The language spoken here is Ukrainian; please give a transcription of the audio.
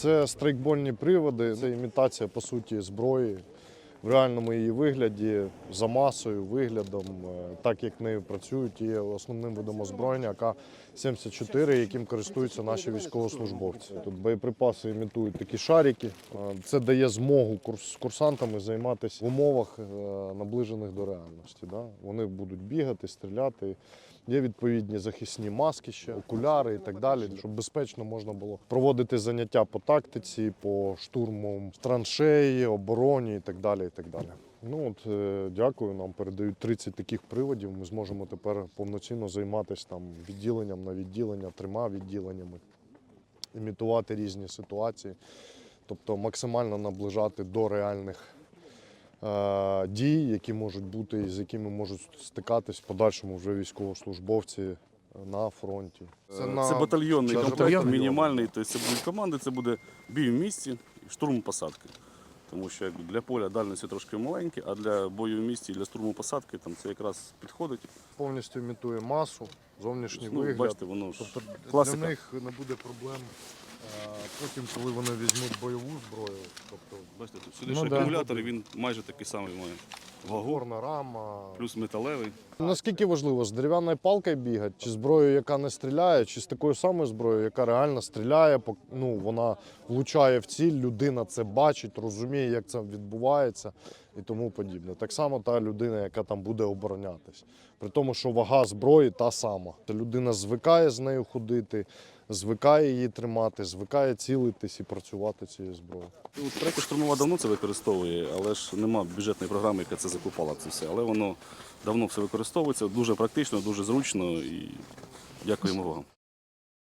Це страйкбольні приводи, це імітація по суті зброї в реальному її вигляді, за масою, виглядом, е, так як нею працюють, є основним видом озброєння АК-74, яким користуються наші військовослужбовці. Тут боєприпаси імітують такі шарики. Е, Це дає змогу курс- курсантами займатися в умовах е, наближених до реальності. Да? Вони будуть бігати, стріляти. Є відповідні захисні маски ще, окуляри і так далі, щоб безпечно можна було проводити заняття по тактиці, по штурму траншеї, обороні і так далі. І так далі. Ну от е, дякую. Нам передають 30 таких приводів. Ми зможемо тепер повноцінно займатися там відділенням на відділення, трьома відділеннями, імітувати різні ситуації, тобто максимально наближати до реальних е, дій, які можуть бути і з якими можуть стикатись в подальшому вже військовослужбовці на фронті. Це, на- батальйонний це комплект, батальйон. мінімальний. Тобто це будуть команди, це буде бій в місті штурм посадки. Тому що якби, для поля дальності трошки маленькі, а для бою в місті для штурму посадки там це якраз підходить. повністю імітує масу, зовнішній Ну, вигляд. бачите, воно ж Тобто класика. для них не буде проблем потім, коли вони візьмуть бойову зброю. Тобто Бачите, тут сюди Ну, ж да. акумулятор, він майже такий самий має. Вагу, горна рама. плюс металевий. Наскільки важливо з дерев'яною палкою бігати, чи зброєю, яка не стріляє, чи з такою самою зброєю, яка реально стріляє, ну, вона влучає в ціль, людина це бачить, розуміє, як це відбувається і тому подібне. Так само та людина, яка там буде оборонятись. При тому, що вага зброї та сама. Людина звикає з нею ходити, звикає її тримати, звикає цілитись і працювати цією зброєю. Ну, Третя штурмова давно це використовує, але ж нема бюджетної програми, яка це закупала це все. Але воно давно все використовується, дуже практично, дуже зручно і дякуємо вам.